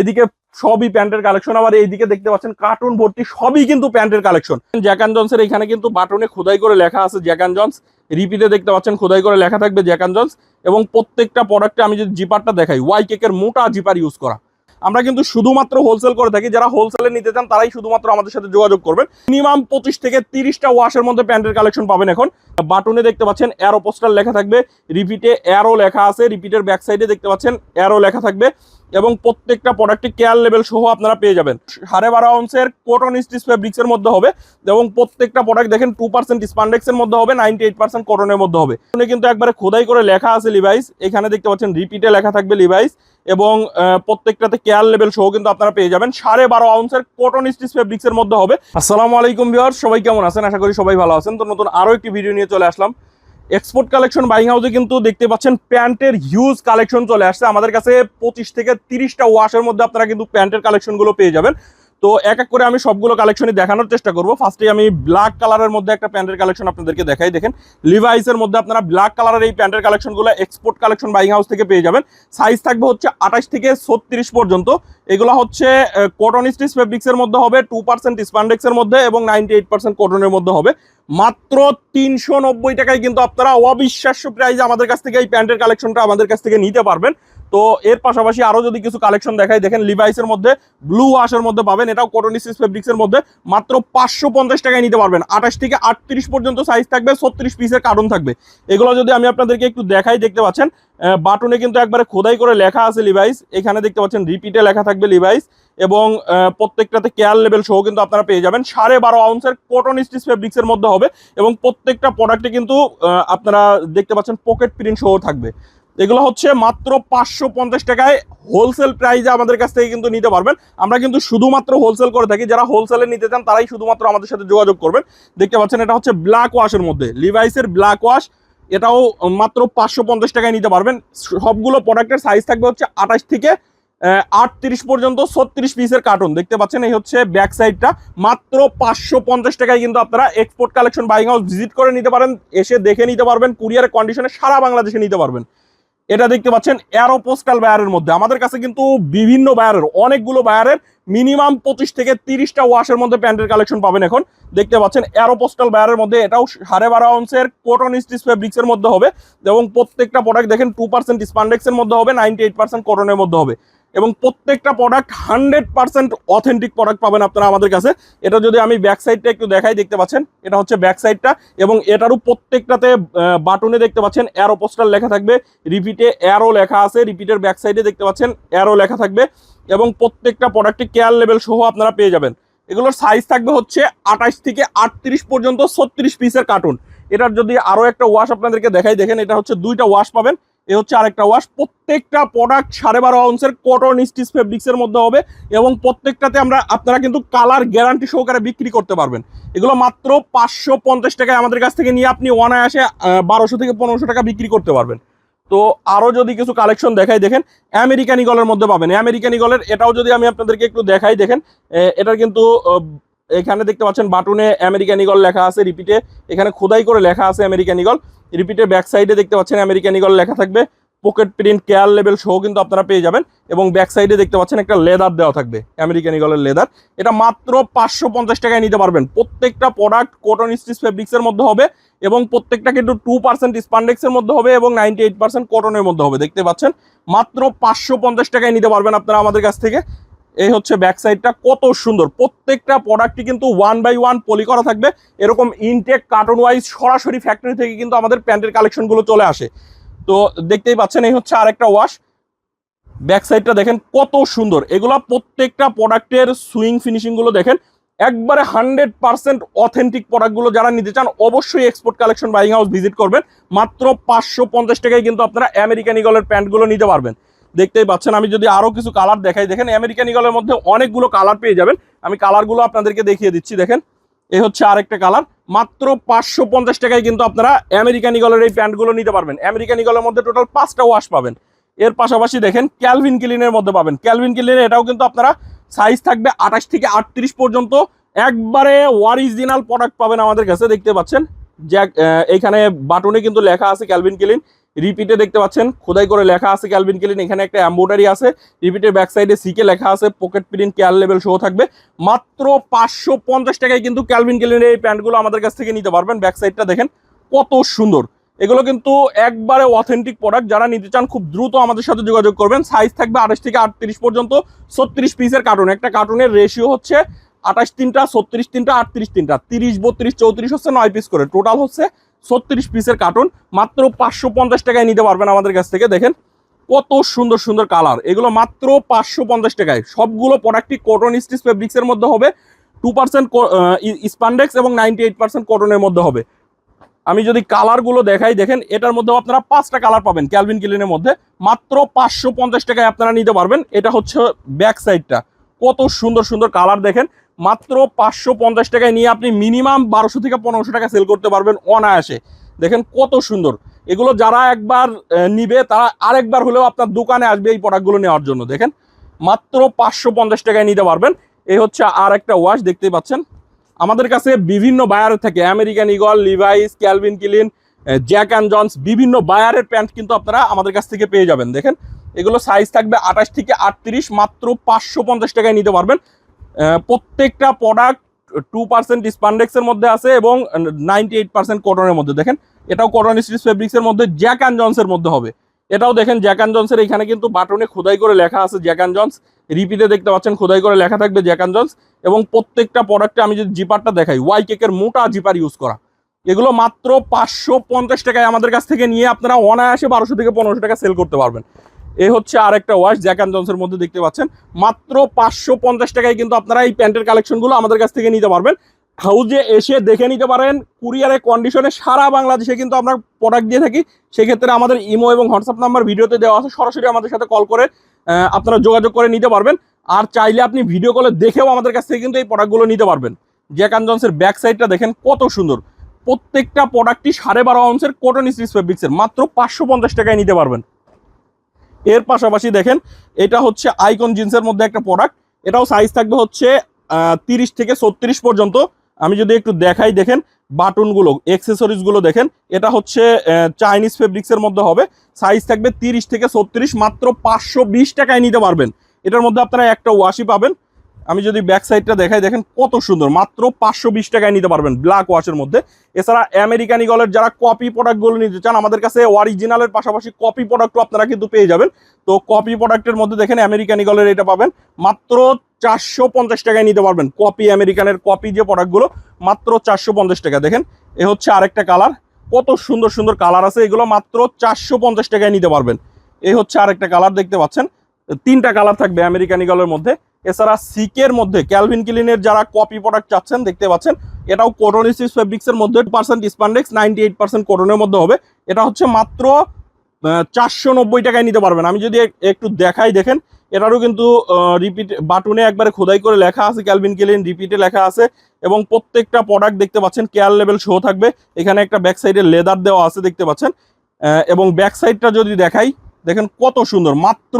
এদিকে সবই প্যান্টের কালেকশন। আবার এইদিকে দেখতে পাচ্ছেন কার্টুন ভর্তি সবই কিন্তু প্যান্টের কালেকশন। জ্যাকান জন্সের এখানে কিন্তু বাটনে খোদাই করে লেখা আছে জ্যাকান জন্স রিপিটে দেখতে পাচ্ছেন খোদাই করে লেখা থাকবে জ্যাকান জন্স এবং প্রত্যেকটা প্রোডাক্টে আমি যদি জিপারটা দেখাই ওয়াই কেকের মোটা জিপার ইউজ করা। আমরা কিন্তু শুধুমাত্র হোলসেল করে থাকি। যারা হোলসেলে নিতে চান, তারাই শুধুমাত্র আমাদের সাথে যোগাযোগ করবেন। মিনিমাম পঁচিশ থেকে তিরিশটা ওয়াশের মধ্যে প্যান্টের কালেকশন পাবেন এখন। বাটনে দেখতে পাচ্ছেন অ্যারো পোস্টার লেখা থাকবে। রিপিটে অ্যারো লেখা আছে। রিপিটের ব্যাক সাইডে দেখতে পাচ্ছেন অ্যারো লেখা থাকবে। এবং প্রত্যেকটা প্রোডাক্টে কেয়ার লেভেল সহ আপনারা পেয়ে যাবেন। সাড়ে বারো আউন্সের কটন স্টিচ ফেব্রিক্সের মধ্যে হবে এবং প্রত্যেকটা প্রোডাক্ট দেখেন টু পার্সেন্ট স্পান্ডেক্সের মধ্যে হবে নাইনটি এইট পার্সেন্ট কটনের মধ্যে হবে। কিন্তু একবারে খোদাই করে লেখা আছে লিভাইস এখানে দেখতে পাচ্ছেন রিপিটে লেখা থাকবে লিভাইস এবং প্রত্যেকটাতে কেয়ার লেভেল সহ কিন্তু আপনারা পেয়ে যাবেন। সাড়ে বারো আউন্সের কটন স্টিচ ফেব্রিক্সের মধ্যে হবে। আসসালামু আলাইকুম ভিউয়ার সবাই কেমন আছেন? আশা করি সবাই ভালো আছেন। তো নতুন আরও একটি ভিডিও নিয়ে চলে আসলাম। এক্সপোর্ট কালেকশন বাইং হাউসে কিন্তু দেখতে পাচ্ছেন প্যান্টের হিউজ কালেকশন চলে আসছে। আমাদের কাছে পঁচিশ থেকে তিরিশটা ওয়াশের মধ্যে আপনারা কিন্তু প্যান্টের কালেকশনগুলো পেয়ে যাবেন। তো এক এক করে আমি সবগুলো কালেকশনই দেখানোর চেষ্টা করব। ফার্স্টে আমি ব্ল্যাক কালারের মধ্যে একটা প্যান্টের কালেকশন আপনাদেরকে দেখাই। দেখেন লিভাইসের মধ্যে আপনারা ব্ল্যাক কালারের এই প্যান্টের কালেকশনগুলো এক্সপোর্ট কালেকশন বাইং হাউস থেকে পেয়ে যাবেন। সাইজ থাকবে হচ্ছে আঠাশ থেকে ছত্রিশ পর্যন্ত। এগুলো হচ্ছে কটন স্টিচ ফেব্রিক্সের মধ্যে হবে টু পার্সেন্ট স্পান্ডেক্সের মধ্যে এবং নাইনটি এইট পার্সেন্ট কটনের মধ্যে হবে। মাত্র তিনশো নব্বই টাকায় কিন্তু আপনারা অবিশ্বাস্য প্রাইজে আমাদের কাছ থেকে এই প্যান্টের কালেকশনটা আমাদের কাছ থেকে নিতে পারবেন। তো এর পাশাপাশি আরও যদি কিছু কালেকশন দেখাই, দেখেন লিভাইসের মধ্যে ব্লু ওয়াশের মধ্যে পাবেন, এটাও কটন স্টিচ ফেব্রিক্সের মধ্যে, মাত্র পাঁচশো পঞ্চাশ টাকায় নিতে পারবেন। আঠাশ থেকে আটত্রিশ পর্যন্ত সাইজ থাকবে, ছত্রিশ পিসের কার্টুন থাকবে। এগুলো যদি আমি আপনাদেরকে একটু দেখাই, দেখতে পাচ্ছেন বাটনে কিন্তু একবারে খোদাই করে লেখা আছে লিভাইস এখানে দেখতে পাচ্ছেন রিপিটে লেখা থাকবে লিভাইস এবং প্রত্যেকটাতে কেয়ার লেভেল সহ কিন্তু আপনারা পেয়ে যাবেন। সাড়ে বারো আউন্সের কটন স্টিচ ফেব্রিক্সের মধ্যে হবে এবং প্রত্যেকটা প্রোডাক্টে কিন্তু আপনারা দেখতে পাচ্ছেন পকেট প্রিন্ট সহ থাকবে। এগুলো হচ্ছে মাত্র পাঁচশো পঞ্চাশ টাকায় হোলসেল প্রাইসে আমাদের কাছ থেকে কিন্তু নিতে পারবেন। আমরা কিন্তু শুধুমাত্র হোলসেল করে থাকি। যারা হোলসেলে নিতে চান, তারাই শুধুমাত্র আমাদের সাথে যোগাযোগ করবেন। দেখতে পাচ্ছেন, এটা হচ্ছে ব্ল্যাক ওয়াশের মধ্যে। লিভাইসের ব্ল্যাক ওয়াশ এটাও মাত্র পাঁচশো পঞ্চাশ টাকায় নিতে পারবেন। সবগুলো প্রোডাক্টের সাইজ থাকবে হচ্ছে আঠাশ থেকে আটত্রিশ পর্যন্ত ছত্রিশ পিসের কার্টুন দেখতে পাচ্ছেন, এই হচ্ছে ব্যাক সাইডটা মাত্র পাঁচশো পঞ্চাশ টাকায় কিন্তু আপনারা export collection buying house visit করে নিতে পারেন। এসে দেখে নিতে পারবেন কুরিয়ারের কন্ডিশনে সারা বাংলাদেশে নিতে পারবেন। এটা দেখতে পাচ্ছেন অ্যারো পোস্টাল বায়ারের মধ্যে। আমাদের কাছে কিন্তু বিভিন্ন বায়ারের অনেকগুলো বায়ারের মিনিমাম পঁচিশ থেকে তিরিশটা ওয়াশের মধ্যে প্যান্টের কালেকশন পাবেন এখন। দেখতে পাচ্ছেন অ্যারো পোস্টাল বায়ারের মধ্যে এটাও সাড়ে বারো আউন্সের কটন স্টিচ ফেব্রিক্সের মধ্যে হবে এবং প্রত্যেকটা প্রোডাক্ট দেখেন টু পার্সেন্ট স্পান্ডেক্সের মধ্যে হবে নাইনটি এইট পার্সেন্ট কটনের মধ্যে হবে। এবং প্রত্যেকটা product hundred percent authentic product পাবেন আপনারা আমাদের কাছে। এটা যদি আমি ব্যাক সাইডটা একটু দেখাই, দেখতে পাচ্ছেন? এটা হচ্ছে ব্যাক সাইডটা এবং এটারও প্রত্যেকটাতে বাটনে দেখতে পাচ্ছেন অ্যারো পোস্টার লেখা থাকবে। রিপিটে অ্যারো লেখা আছে রিপিটের ব্যাক সাইডে দেখতে পাচ্ছেন অ্যারো লেখা থাকবে এবং প্রত্যেকটা প্রোডাক্টে কেয়ার লেভেল সহ আপনারা পেয়ে যাবেন। এগুলোর সাইজ থাকবে হচ্ছে আঠাশ থেকে আটত্রিশ পর্যন্ত ছত্রিশ পিসের কার্টুন এটার যদি আরও একটা ওয়াশ আপনাদেরকে দেখাই, দেখেন এটা হচ্ছে দুইটা ওয়াশ পাবেন। এ হচ্ছে আরেকটা ওয়াশ প্রত্যেকটা প্রোডাক্ট সাড়ে বারো আউন্সের কটন স্টিচ ফেব্রিক্সের মধ্যে হবে এবং প্রত্যেকটাতে আমরা আপনারা কিন্তু কালার গ্যারান্টি সহকারে বিক্রি করতে পারবেন। এগুলো মাত্র পাঁচশো পঞ্চাশ টাকায় আমাদের কাছ থেকে নিয়ে আপনি অনায়াসে বারোশো থেকে পনেরোশো টাকা বিক্রি করতে পারবেন। তো আরও যদি কিছু কালেকশন দেখাই, দেখেন আমেরিকান ইগলের মধ্যে পাবেন। আমেরিকান ইগলের এটাও যদি আমি আপনাদেরকে একটু দেখাই, দেখেন এটার কিন্তু এখানে দেখতে পাচ্ছেন বাটনে আমেরিকান ইগল লেখা আছে রিপিটে। এখানে খোদাই করে লেখা আছে আমেরিকান ইগল। রিপিটে ব্যাক সাইডে দেখতে পাচ্ছেন আমেরিকান ইগল লেখা থাকবে। পকেট প্রিন্ট, কেয়ার লেভেল সহ কিন্তু আপনারা পেয়ে যাবেন। এবং ব্যাক সাইডে দেখতে পাচ্ছেন একটা লেদার দেওয়া থাকবে, আমেরিকান ইগলের লেদার। এটা মাত্র পাঁচশো পঞ্চাশ টাকায় নিতে পারবেন। প্রত্যেকটা প্রোডাক্ট কটন স্টিচ ফেব্রিক্সের মধ্যে হবে এবং প্রত্যেকটা কিন্তু টু পার্সেন্ট স্পান্ডেক্সের মধ্যে হবে এবং নাইনটি এইট পার্সেন্ট কটনের মধ্যে হবে। দেখতে পাচ্ছেন? মাত্র পাঁচশো পঞ্চাশ টাকায় নিতে পারবেন আপনারা আমাদের কাছ থেকে। এই হচ্ছে ব্যাক সাইডটা কত সুন্দর। প্রত্যেকটা প্রোডাক্টই কিন্তু ওয়ান বাই ওয়ান পলি করা থাকবে। এরকম ইনটেক কার্টন ওয়াইজ সরাসরি ফ্যাক্টরি থেকে কিন্তু আমাদের প্যান্টের কালেকশনগুলো চলে আসে। তো দেখতেই পাচ্ছেন, এই হচ্ছে আরেকটা ওয়াশ ব্যাক সাইডটা দেখেন কত সুন্দর। এগুলা প্রত্যেকটা প্রোডাক্টের সুইং ফিনিশিংগুলো দেখেন। একবারে হান্ড্রেড পার্সেন্ট অথেন্টিক প্রোডাক্টগুলো যারা নিতে চান, অবশ্যই export collection buying house visit করবেন। মাত্র পাঁচশো পঞ্চাশ টাকায় কিন্তু আপনারা আমেরিকান ইগলের প্যান্টগুলো নিতে পারবেন। দেখতেই পাচ্ছেন আমি যদি আরও কিছু কালার দেখাই দেখেন আমেরিকান ইগলের মধ্যে অনেকগুলো কালার পেয়ে যাবেন। আমি কালারগুলো আপনাদেরকে দেখিয়ে দিচ্ছি দেখেন। এই হচ্ছে আরেকটা কালার মাত্র পাঁচশো পঞ্চাশ টাকায় কিন্তু আপনারা আমেরিকান ইগলের এই প্যান্টগুলো নিতে পারবেন। আমেরিকান ইগলের মধ্যে টোটাল পাঁচটা ওয়াশ পাবেন। এর পাশাপাশি দেখেন ক্যালভিন কিলিনের মধ্যে পাবেন। ক্যালভিন কিলিনের এটাও কিন্তু আপনারা সাইজ থাকবে আঠাশ থেকে আটত্রিশ পর্যন্ত। একবারে অরিজিনাল প্রোডাক্ট পাবেন আমাদের কাছে দেখতে পাচ্ছেন। আহ, এইখানে বাটনে কিন্তু লেখা আছে ক্যালভিন কিলিন রিপিটে দেখতে পাচ্ছেন, খোদাই করে লেখা আছে ক্যালভিন ক্লিন এখানে একটা এম্বোটারি আছে। রিপিটের ব্যাক সাইডে সিকে লেখা আছে পকেট প্রিন্ট কেয়ার লেভেল শো থাকবে। মাত্র পাঁচশো পঞ্চাশ টাকায় কিন্তু ক্যালভিন ক্লিনের এই প্যান্টগুলো আমাদের কাছ থেকে নিতে পারবেন। ব্যাক সাইডটা দেখেন, কত সুন্দর। এগুলো কিন্তু একবারে অথেন্টিক প্রোডাক্ট যারা নিতে চান, খুব দ্রুত আমাদের সাথে যোগাযোগ করবেন। সাইজ থাকবে আঠাশ থেকে আটত্রিশ পর্যন্ত, ছত্রিশ পিসের কার্টুন একটা কার্টুনের রেশিও হচ্ছে আঠাশ তিনটা, ছত্রিশ তিনটা, আটত্রিশ তিনটা। তিরিশ, বত্রিশ, চৌত্রিশ হচ্ছে নয় পিস করে। টোটাল হচ্ছে ছত্রিশ পিসের কার্টুন মাত্র পাঁচশো পঞ্চাশ টাকায় নিতে পারবেন আমাদের কাছ থেকে। দেখেন কত সুন্দর সুন্দর কালার এগুলো মাত্র পাঁচশো পঞ্চাশ টাকায়। সবগুলো প্রোডাক্টই কটন স্টিচ ফেব্রিক্সের মধ্যে হবে। টু পার্সেন্ট স্পান্ডেক্স এবং নাইনটি এইট পার্সেন্ট কটনের মধ্যে হবে। আমি যদি কালারগুলো দেখাই, দেখেন এটার মধ্যে আপনারা পাঁচটা কালার পাবেন ক্যালভিন কিলিনের মধ্যে। মাত্র পাঁচশো পঞ্চাশ টাকায় আপনারা নিতে পারবেন। এটা হচ্ছে ব্যাক সাইডটা কত সুন্দর সুন্দর কালার দেখেন। মাত্র পাঁচশো পঞ্চাশ টাকায় নিয়ে আপনি মিনিমাম বারোশো থেকে পনেরোশো টাকা সেল করতে পারবেন অনায়াসে। দেখেন কত সুন্দর। এগুলো যারা একবার নিবে, তারা আরেকবার হলেও আপনার দোকানে আসবে এই প্রোডাক্টগুলো নেওয়ার জন্য। দেখেন, মাত্র পাঁচশো পঞ্চাশ টাকায় নিতে পারবেন। এই হচ্ছে আর একটা ওয়াশ দেখতেই পাচ্ছেন। আমাদের কাছে বিভিন্ন বায়ার থাকে। American Eagle Levi's Calvin Klein Jack and Jones বিভিন্ন বায়ারের প্যান্ট কিন্তু আপনারা আমাদের কাছ থেকে পেয়ে যাবেন। দেখেন, এগুলো সাইজ থাকবে আঠাশ থেকে আটত্রিশ, মাত্র পাঁচশো পঞ্চাশ টাকায় নিতে পারবেন। প্রত্যেকটা প্রোডাক্ট টু পার্সেন্ট স্পান্ডেক্সের মধ্যে আছে এবং নাইনটি এইট পার্সেন্ট কটনের মধ্যে। দেখেন, এটাও কটন স্টিচ ফেব্রিক্সের মধ্যে জ্যাক অ্যান্ড জনসের মধ্যে হবে। এটাও দেখেন জ্যাক অ্যান্ড জনসের এখানে কিন্তু বাটনে খোদাই করে লেখা আছে জ্যাক অ্যান্ড জনস রিপিতে দেখতে পাচ্ছেন, খোদাই করে লেখা থাকবে জ্যাক অ্যান্ড জনস এবং প্রত্যেকটা প্রোডাক্টে আমি যদি জিপারটা দেখাই ওয়াই কেকের মোটা জিপার ইউজ করা। এগুলো মাত্র পাঁচশো পঞ্চাশ টাকায় আমাদের কাছ থেকে নিয়ে আপনারা অনায়াসে বারোশো থেকে পনেরোশো টাকা সেল করতে পারবেন। এই হচ্ছে আরেকটা ওয়াশ জ্যাক অ্যান্ড জনসের মধ্যে দেখতে পাচ্ছেন। মাত্র পাঁচশো পঞ্চাশ টাকায় কিন্তু আপনারা এই প্যান্টের কালেকশনগুলো আমাদের কাছ থেকে নিতে পারবেন। হাউজে এসে দেখে নিতে পারেন কুরিয়ারের কন্ডিশনে সারা বাংলাদেশে কিন্তু আমরা প্রোডাক্ট দিয়ে থাকি। সেক্ষেত্রে আমাদের ইমো এবং হোয়াটসঅ্যাপ নাম্বার ভিডিওতে দেওয়া আছে, সরাসরি আমাদের সাথে কল করে আপনারা যোগাযোগ করে নিতে পারবেন। আর চাইলে আপনি ভিডিও কলে দেখেও আমাদের কাছ থেকে কিন্তু এই প্রোডাক্টগুলো নিতে পারবেন। জ্যাক অ্যান্ড জনসের ব্যাক সাইডটা দেখেন কত সুন্দর। প্রত্যেকটা প্রোডাক্টই সাড়ে বারো আউন্সের কটন স্টিচ ফেব্রিক্সের মাত্র পাঁচশো পঞ্চাশ টাকায় নিতে পারবেন। এর পাশাপাশি দেখেন, এটা হচ্ছে আইকন জিন্সের মধ্যে একটা প্রোডাক্ট এটাও সাইজ থাকবে হচ্ছে তিরিশ থেকে ছত্রিশ পর্যন্ত। আমি যদি একটু দেখাই দেখেন বাটনগুলো গুলো দেখেন, এটা হচ্ছে চাইনিজ ফেব্রিক্সের মধ্যে হবে। সাইজ থাকবে তিরিশ থেকে ছত্রিশ, মাত্র পাঁচশো বিশ টাকায় নিতে পারবেন। এটার মধ্যে আপনারা একটা ওয়াশি পাবেন। আমি যদি ব্যাক সাইডটা দেখাই, দেখেন কত সুন্দর। মাত্র পাঁচশো বিশ টাকায় নিতে পারবেন ব্ল্যাক ওয়াশের মধ্যে। এছাড়া আমেরিকান ইগলের যারা কপি প্রোডাক্টগুলো নিতে চান, আমাদের কাছে অরিজিনালের পাশাপাশি কপি প্রোডাক্টও আপনারা কিন্তু পেয়ে যাবেন। তো কপি প্রোডাক্টের মধ্যে দেখেন আমেরিকান ইগলের এটা পাবেন। মাত্র চারশো পঞ্চাশ টাকায় নিতে পারবেন কপি আমেরিকানের কপি যে প্রোডাক্টগুলো মাত্র চারশো পঞ্চাশ টাকা। দেখেন, এ হচ্ছে আরেকটা কালার কত সুন্দর সুন্দর কালার আছে, এগুলো মাত্র চারশো পঞ্চাশ টাকায় নিতে পারবেন। এই হচ্ছে আরেকটা কালার দেখতে পাচ্ছেন? তিনটা কালার থাকবে আমেরিকান ইগলের মধ্যে। এছাড়া সিকের মধ্যে ক্যালভিন ক্লিনের যারা কপি প্রোডাক্ট চাচ্ছেন, দেখতে পাচ্ছেন, এটাও কোটনিসিস ফেব্রিক্সের মধ্যে percent spandex ninety eight percent কোটনের মধ্যে হবে। এটা হচ্ছে মাত্র চারশো নব্বই টাকায় নিতে পারবেন। আমি যদি একটু দেখাই, দেখেন, এটারও কিন্তু রিপিট বাটনে একবারে খোদাই করে লেখা আছে ক্যালভিন ক্লিন রিপিটে লেখা আছে। এবং প্রত্যেকটা প্রোডাক্ট দেখতে পাচ্ছেন কেয়ার লেভেল শো থাকবে। এখানে একটা ব্যাক সাইডে লেদার দেওয়া আছে, দেখতে পাচ্ছেন। এবং ব্যাক সাইডটা যদি দেখাই, দেখেন কত সুন্দর, মাত্র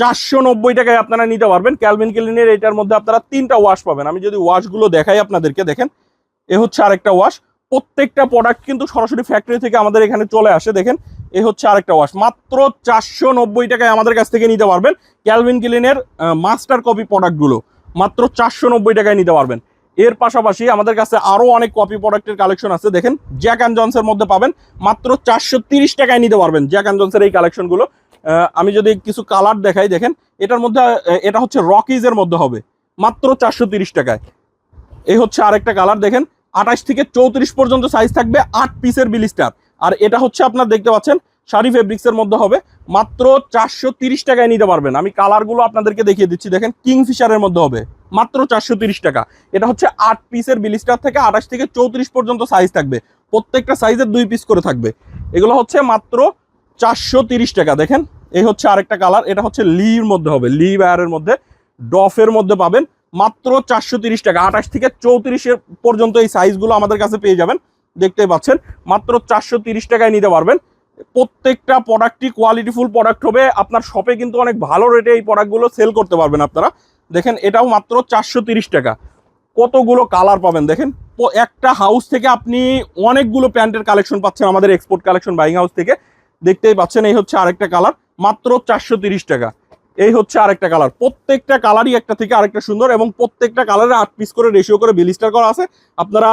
চারশো নব্বই টাকায় আপনারা নিতে পারবেন। ক্যালভিন ক্লিনের এটার মধ্যে আপনারা তিনটা ওয়াশ পাবেন। আমি যদি ওয়াশগুলো দেখাই আপনাদেরকে, দেখেন, এ হচ্ছে আরেকটা ওয়াশ প্রত্যেকটা প্রোডাক্ট কিন্তু সরাসরি ফ্যাক্টরি থেকে আমাদের এখানে চলে আসে, দেখেন, এ হচ্ছে আরেকটা ওয়াশ মাত্র চারশো নব্বই টাকায় আমাদের কাছ থেকে নিতে পারবেন ক্যালভিন ক্লিনের মাস্টার কপি প্রোডাক্টগুলো মাত্র চারশো নব্বই টাকায় নিতে পারবেন। এর পাশাপাশি আমাদের কাছে আরও অনেক কপি প্রোডাক্টের কালেকশন আছে, দেখেন জ্যাক অ্যান্ড জনসের মধ্যে পাবেন। মাত্র চারশো টাকায় নিতে পারবেন জ্যাক অ্যান্ড জনসের এই কালেকশনগুলো আমি যদি কিছু কালার দেখাই, দেখেন, এটার মধ্যে এটা হচ্ছে রকিজের মধ্যে হবে, মাত্র চারশো টাকায়। এই হচ্ছে আরেকটা কালার দেখেন, আঠাশ থেকে চৌত্রিশ পর্যন্ত সাইজ থাকবে আট পিসের বিলিস্টার আর এটা হচ্ছে আপনার দেখতে পাচ্ছেন শাড়ি ফেব্রিক্সের মধ্যে হবে, মাত্র চারশো টাকায় নিতে পারবেন। আমি কালারগুলো আপনাদেরকে দেখিয়ে দিচ্ছি, দেখেন কিংফিশারের মধ্যে হবে, মাত্র চারশো টাকা। এটা হচ্ছে আট পিসের বিলিস্টার থেকে আঠাশ থেকে চৌত্রিশ পর্যন্ত সাইজ থাকবে, প্রত্যেকটা সাইজের দুই পিস করে থাকবে। এগুলো হচ্ছে মাত্র চারশো টাকা, দেখেন। এই হচ্ছে আরেকটা কালার, এটা হচ্ছে লির মধ্যে হবে, লি বায়ারের মধ্যে, ডফের মধ্যে পাবেন মাত্র চারশো টাকা, আঠাশ থেকে চৌত্রিশের পর্যন্ত এই সাইজগুলো আমাদের কাছে পেয়ে যাবেন দেখতে পাচ্ছেন, মাত্র চারশো টাকায় নিতে পারবেন। প্রত্যেকটা প্রোডাক্টই কোয়ালিটিফুল প্রোডাক্ট হবে, আপনার শপে কিন্তু অনেক ভালো রেটে এই প্রোডাক্টগুলো সেল করতে পারবেন আপনারা। দেখেন, এটাও মাত্র চারশো টাকা। কতগুলো কালার পাবেন দেখেন একটা হাউস থেকে আপনি অনেকগুলো প্যান্টের কালেকশন পাচ্ছেন আমাদের এক্সপোর্ট কালেকশন বাইং হাউস থেকে। দেখতেই পাচ্ছেন, এই হচ্ছে আরেকটা কালার মাত্র চারশো টাকা। এই হচ্ছে আরেকটা কালার। প্রত্যেকটা কালারই একটা থেকে আরেকটা সুন্দর এবং প্রত্যেকটা কালারে আট পিস করে রেশিও করে বিলিস্টার করা আছে। আপনারা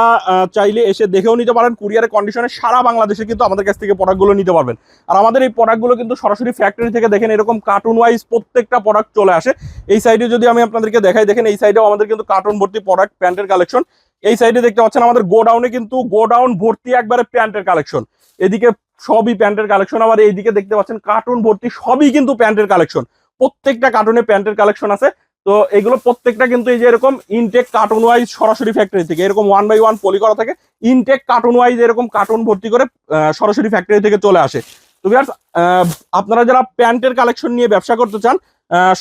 চাইলে এসে দেখেও নিতে পারেন। কুরিয়ারের কন্ডিশনে সারা বাংলাদেশে কিন্তু আমাদের কাছ থেকে প্রোডাক্টগুলো নিতে পারবেন। আর আমাদের এই প্রোডাক্টগুলো কিন্তু সরাসরি ফ্যাক্টরি থেকে দেখেন এরকম কার্টুন ওয়াইজ প্রত্যেকটা প্রোডাক্ট চলে আসে। এই সাইডে যদি আমি আপনাদেরকে দেখাই, দেখেন এই সাইডেও আমাদের কিন্তু কার্টুন ভর্তি প্রোডাক্ট প্যান্টের কালেকশন এই সাইডে দেখতে পাচ্ছেন আমাদের গোডাউনে কিন্তু গোডাউন ভর্তি একবারে প্যান্টের কালেকশন। এদিকে সবই প্যান্টের কালেকশন আবার এইদিকে দেখতে পাচ্ছেন কার্টুন ভর্তি সবই কিন্তু প্যান্টের কালেকশন। প্রত্যেকটা কার্টুনে প্যান্টের কালেকশন আছে। তো এগুলো প্রত্যেকটা কিন্তু এই যে এরকম ইনটেক কার্টুন ওয়াইজ সরাসরি ফ্যাক্টরি থেকে এরকম ওয়ান বাই ওয়ান পলি করা থাকে ইনটেক কার্টুন ওয়াইজ এরকম কার্টুন ভর্তি করে সরাসরি ফ্যাক্টরি থেকে চলে আসে। তো আহ, আপনারা যারা প্যান্টের কালেকশন নিয়ে ব্যবসা করতে চান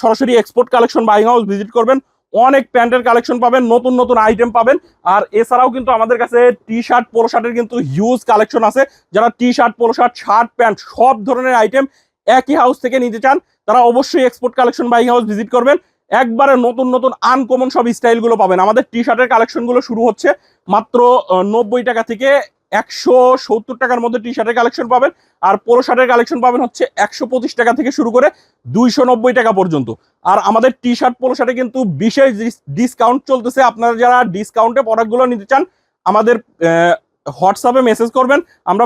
সরাসরি export collection buying house visit করবেন। অনেক প্যান্টের কালেকশন পাবেন, নতুন নতুন আইটেম পাবেন। আর এছাড়াও কিন্তু আমাদের কাছে টি শার্ট পোলো শার্টের কিন্তু হিউজ কালেকশন আছে। যারা T shirt polo shirt shirt pant সব ধরনের আইটেম একই হাউস থেকে নিতে চান, তারা অবশ্যই export collection buy house visit করবেন। একবারে নতুন নতুন আনকমন সব স্টাইলগুলো পাবেন। আমাদের টি শার্টের কালেকশনগুলো শুরু হচ্ছে মাত্র নব্বই টাকা থেকে একশো সত্তর টাকার মধ্যে টি শার্টের কালেকশন পাবেন। আর পোলো শার্টের কালেকশন পাবেন হচ্ছে একশো পঁচিশ টাকা থেকে শুরু করে দুইশো নব্বই টাকা পর্যন্ত। আর আমাদের টি শার্ট পোলো শার্টে কিন্তু বিশেষ ডিসকাউন্ট চলতেছে। আপনারা যারা ডিসকাউন্টে প্রোডাক্টগুলো নিতে চান, আমাদের হোয়াটসঅ্যাপে মেসেজ করবেন। আমরা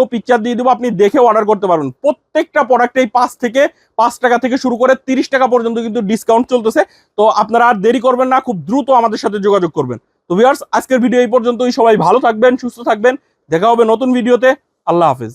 ও পিকচার দিয়ে দেবো। আপনি দেখে অর্ডার করতে পারবেন। প্রত্যেকটা প্রোডাক্ট এই পাঁচ থেকে পাঁচ টাকা থেকে শুরু করে তিরিশ টাকা পর্যন্ত কিন্তু ডিসকাউন্ট চলতেছে। তো আপনারা আর দেরি করবেন না। খুব দ্রুত আমাদের সাথে যোগাযোগ করবেন। তো ভিউয়ার্স আজকের ভিডিও এই পর্যন্তই। সবাই ভালো থাকবেন, সুস্থ থাকবেন। দেখা হবে নতুন ভিডিওতে। আল্লাহ হাফেজ।